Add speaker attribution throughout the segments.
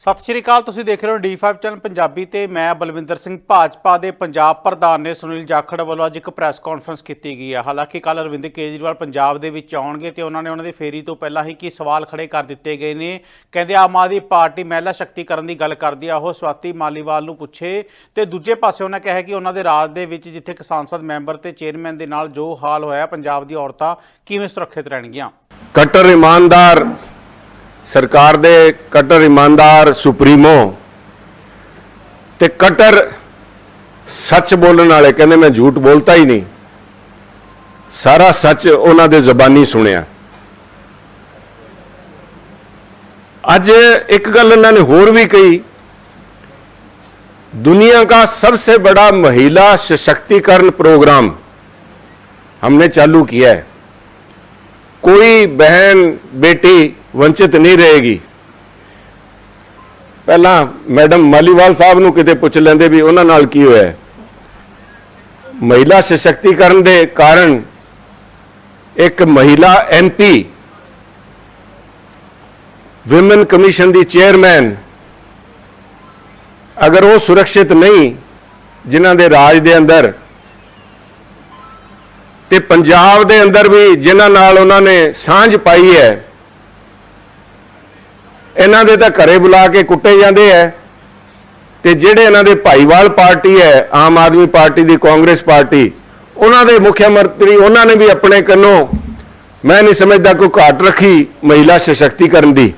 Speaker 1: ਸਤਿ ਸ਼੍ਰੀ ਅਕਾਲ, ਤੁਸੀਂ ਦੇਖ ਰਹੇ ਹੋ D5 ਚੈਨਲ ਪੰਜਾਬੀ ਤੇ ਮੈਂ ਬਲਵਿੰਦਰ ਸਿੰਘ ਭਾਜਪਾ ਦੇ ਪੰਜਾਬ ਪ੍ਰਧਾਨ ਨੇ ਸੁਨੀਲ ਜਾਖੜ ਵੱਲੋਂ ਅੱਜ ਇੱਕ ਪ੍ਰੈਸ ਕਾਨਫਰੰਸ ਕੀਤੀ ਗਈ ਹੈ। ਹਾਲਾਂਕਿ ਕੱਲ ਅਰਵਿੰਦ ਕੇਜਰੀਵਾਲ ਪੰਜਾਬ ਦੇ ਵਿੱਚ ਆਉਣਗੇ ਤੇ ਉਹਨਾਂ ਨੇ ਉਹਨਾਂ ਦੀ ਫੇਰੀ ਤੋਂ ਪਹਿਲਾਂ ਹੀ ਕੀ ਸਵਾਲ ਖੜੇ ਕਰ ਦਿੱਤੇ ਗਏ ਨੇ। ਕਹਿੰਦੇ ਆਮ ਆਦਮੀ ਪਾਰਟੀ ਮਹਿਲਾ ਸ਼ਕਤੀਕਰਨ ਦੀ ਗੱਲ ਕਰਦੀ ਆ। ਉਹ ਸਵਾਤੀ ਮਾਲੀਵਾਲ ਨੂੰ ਪੁੱਛੇ ਤੇ ਦੂਜੇ ਪਾਸੇ ਉਹਨਾਂ ਕਿਹਾ ਕਿ ਉਹਨਾਂ ਦੇ ਰਾਜ ਦੇ ਵਿੱਚ ਜਿੱਥੇ ਇੱਕ ਸੰਸਦ ਮੈਂਬਰ ਤੇ ਚੇਅਰਮੈਨ ਦੇ ਨਾਲ ਜੋ ਹਾਲ ਹੋਇਆ, ਪੰਜਾਬ ਦੀ ਔਰਤਾਂ ਕਿਵੇਂ ਸੁਰੱਖਿਅਤ ਰਹਿਣਗੀਆਂ?
Speaker 2: ਕਟਰ ਇਮਾਨਦਾਰ ਸਰਕਾਰ ਦੇ ਕਟਰ ਇਮਾਨਦਾਰ ਸੁਪਰੀਮੋ ਤੇ ਕਟਰ ਸੱਚ ਬੋਲਣ ਵਾਲੇ ਕਹਿੰਦੇ ਮੈਂ ਝੂਠ ਬੋਲਤਾ ਹੀ ਨਹੀਂ ਸਾਰਾ ਸੱਚ ਉਹਨਾਂ ਦੇ ਜ਼ਬਾਨੀ ਸੁਣਿਆ ਅੱਜ ਇੱਕ ਗੱਲ ਇਹਨਾਂ ਨੇ ਹੋਰ ਵੀ ਕਹੀ दुनिया का सबसे बड़ा महिला सशक्तिकरण प्रोग्राम हमने चालू किया है ਕੋਈ ਬਹਿਣ ਬੇਟੀ ਵੰਚਿਤ ਨਹੀਂ ਰਹੇਗੀ। ਪਹਿਲਾਂ ਮੈਡਮ ਮਾਲੀਵਾਲ ਸਾਹਿਬ ਨੂੰ ਕਿਤੇ ਪੁੱਛ ਲੈਂਦੇ ਵੀ ਉਹਨਾਂ ਨਾਲ ਕੀ ਹੋਇਆ ਮਹਿਲਾ ਸਸ਼ਕਤੀਕਰਨ ਦੇ ਕਾਰਨ ਇੱਕ ਮਹਿਲਾ ਐਮਪੀ ਵਿਮਨ ਕਮਿਸ਼ਨ ਦੀ ਚੇਅਰਮੈਨ, ਅਗਰ ਉਹ ਸੁਰੱਖਿਅਤ ਨਹੀਂ, ਜਿਨ੍ਹਾਂ ਦੇ ਰਾਜ ਦੇ ਅੰਦਰ ਤੇ ਪੰਜਾਬ ਦੇ ਅੰਦਰ ਵੀ ਜਿਨ੍ਹਾਂ ਨਾਲ ਉਹਨਾਂ ਨੇ ਸਾਂਝ ਪਾਈ ਹੈ, ਇਹਨਾਂ ਦੇ ਤਾਂ ਘਰੇ ਬੁਲਾ ਕੇ ਕੁੱਟੇ ਜਾਂਦੇ ਐ ਤੇ ਜਿਹੜੇ ਇਹਨਾਂ ਦੇ ਭਾਈਵਾਲ ਪਾਰਟੀ ਹੈ, ਆਮ ਆਦਮੀ ਪਾਰਟੀ ਦੀ, ਕਾਂਗਰਸ ਪਾਰਟੀ, ਉਹਨਾਂ ਦੇ ਮੁੱਖ ਮੰਤਰੀ ਉਹਨਾਂ ਨੇ ਵੀ ਆਪਣੇ ਕੰਨੋਂ ਮੈਂ ਨਹੀਂ ਸਮਝਦਾ ਕੋਈ ਘਾਟ ਰੱਖੀ ਮਹਿਲਾ ਸਸ਼ਕਤੀਕਰਨ ਦੀ,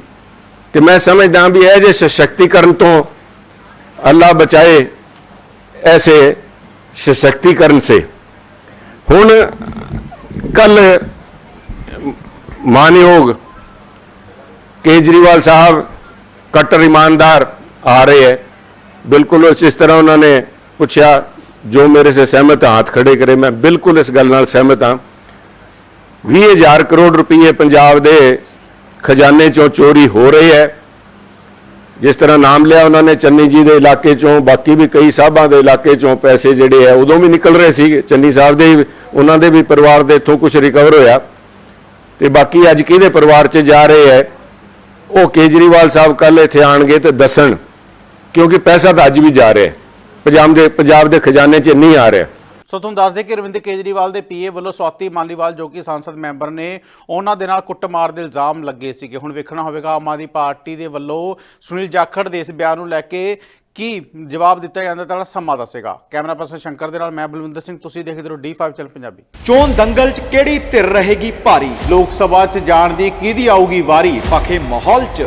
Speaker 2: ਤੇ ਮੈਂ ਸਮਝਦਾ ਵੀ ਇਹ ਜੇ ਸਸ਼ਕਤੀਕਰਨ ਤੋਂ ਅੱਲਾ ਬਚਾਏ ਐਸੇ ਸਸ਼ਕਤੀਕਰਨ ਸੇ। ਹੁਣ ਕੱਲ ਮਾਨਯੋਗ ਕੇਜਰੀਵਾਲ ਸਾਹਿਬ ਕਟਰ ਇਮਾਨਦਾਰ ਆ ਰਹੇ ਹੈ। ਬਿਲਕੁਲ ਇਸ ਤਰ੍ਹਾਂ ਉਹਨਾਂ ਨੇ ਪੁੱਛਿਆ, ਜੋ ਮੇਰੇ ਸੇ ਸਹਿਮਤ ਹੱਥ ਖੜੇ ਕਰੇ। ਮੈਂ ਬਿਲਕੁਲ ਇਸ ਗੱਲ ਨਾਲ ਸਹਿਮਤ ਹਾਂ। 20000 ਕਰੋੜ ਰੁਪਏ ਪੰਜਾਬ ਦੇ ਖਜ਼ਾਨੇ ਚੋਂ ਚੋਰੀ ਹੋ ਰਹੀ ਹੈ। ਜਿਸ ਤਰ੍ਹਾਂ ਨਾਮ ਲਿਆ ਉਹਨਾਂ ਨੇ ਚੰਨੀ ਜੀ ਦੇ ਇਲਾਕੇ ਚੋਂ, ਬਾਕੀ ਵੀ ਕਈ ਸਾਹਿਬਾਂ ਦੇ ਇਲਾਕੇ ਚੋਂ ਪੈਸੇ ਜਿਹੜੇ ਆ, ਉਦੋਂ ਵੀ ਨਿਕਲ ਰਹੇ ਸੀ ਚੰਨੀ ਸਾਹਿਬ ਦੇ ਉਹਨਾਂ ਦੇ ਵੀ ਪਰਿਵਾਰ ਦੇ ਇੱਥੋਂ ਕੁਝ ਰਿਕਵਰ ਹੋਇਆ। ਤੇ ਬਾਕੀ ਅੱਜ ਕਿਹਦੇ ਪਰਿਵਾਰ 'ਚ ਜਾ ਰਹੇ ਹੈ, ਉਹ ਕੇਜਰੀਵਾਲ ਸਾਹਿਬ ਕੱਲ ਇੱਥੇ ਆਣਗੇ ਤੇ ਦੱਸਣ, ਕਿਉਂਕਿ ਪੈਸਾ ਤਾਂ ਅੱਜ ਵੀ ਜਾ ਰਿਹਾ ਪੰਜਾਬ ਦੇ ਪੰਜਾਬ ਦੇ ਖਜ਼ਾਨੇ 'ਚ ਨਹੀਂ ਆ ਰਿਹਾ।
Speaker 1: ਸੋ ਤੁਹਾਨੂੰ ਦੱਸ ਦੇ ਕਿ ਅਰਵਿੰਦ ਕੇਜਰੀਵਾਲ ਦੇ ਪੀਏ ਵੱਲੋਂ ਸਵਾਤੀ ਮਾਲੀਵਾਲ ਜੋ ਕਿ ਸੰਸਦ ਮੈਂਬਰ ਨੇ, ਉਹਨਾਂ ਦੇ ਨਾਲ ਕੁੱਟਮਾਰ ਦੇ ਇਲਜ਼ਾਮ ਲੱਗੇ ਸੀਗੇ। ਹੁਣ ਵੇਖਣਾ ਹੋਵੇਗਾ ਆਮ ਆਦਮੀ ਪਾਰਟੀ ਦੇ ਵੱਲੋਂ ਸੁਨੀਲ ਜਾਖੜ ਦੇ ਇਸ ਬਿਆਨ ਨੂੰ ਲੈ ਕੇ ਕੀ ਜਵਾਬ ਦਿੱਤਾ ਜਾਂਦਾ ਤਾਂ ਸਮਾਂ ਦੱਸੇਗਾ। ਕੈਮਰਾ ਪਰਸਨ ਸ਼ੰਕਰ ਦੇ ਨਾਲ ਮੈਂ ਬਲਵਿੰਦਰ ਸਿੰਘ, ਤੁਸੀਂ ਦੇਖਦੇ ਰਹੋ D5 ਚੈਨਲ ਪੰਜਾਬੀ।
Speaker 3: ਚੋਣ ਦੰਗਲ 'ਚ ਕਿਹੜੀ ਧਿਰ ਰਹੇਗੀ ਭਾਰੀ?
Speaker 1: ਲੋਕ ਸਭਾ 'ਚ ਜਾਣ ਦੀ ਕਿਹਦੀ ਆਊਗੀ ਵਾਰੀ?
Speaker 3: ਪਖੇ ਮਾਹੌਲ 'ਚ।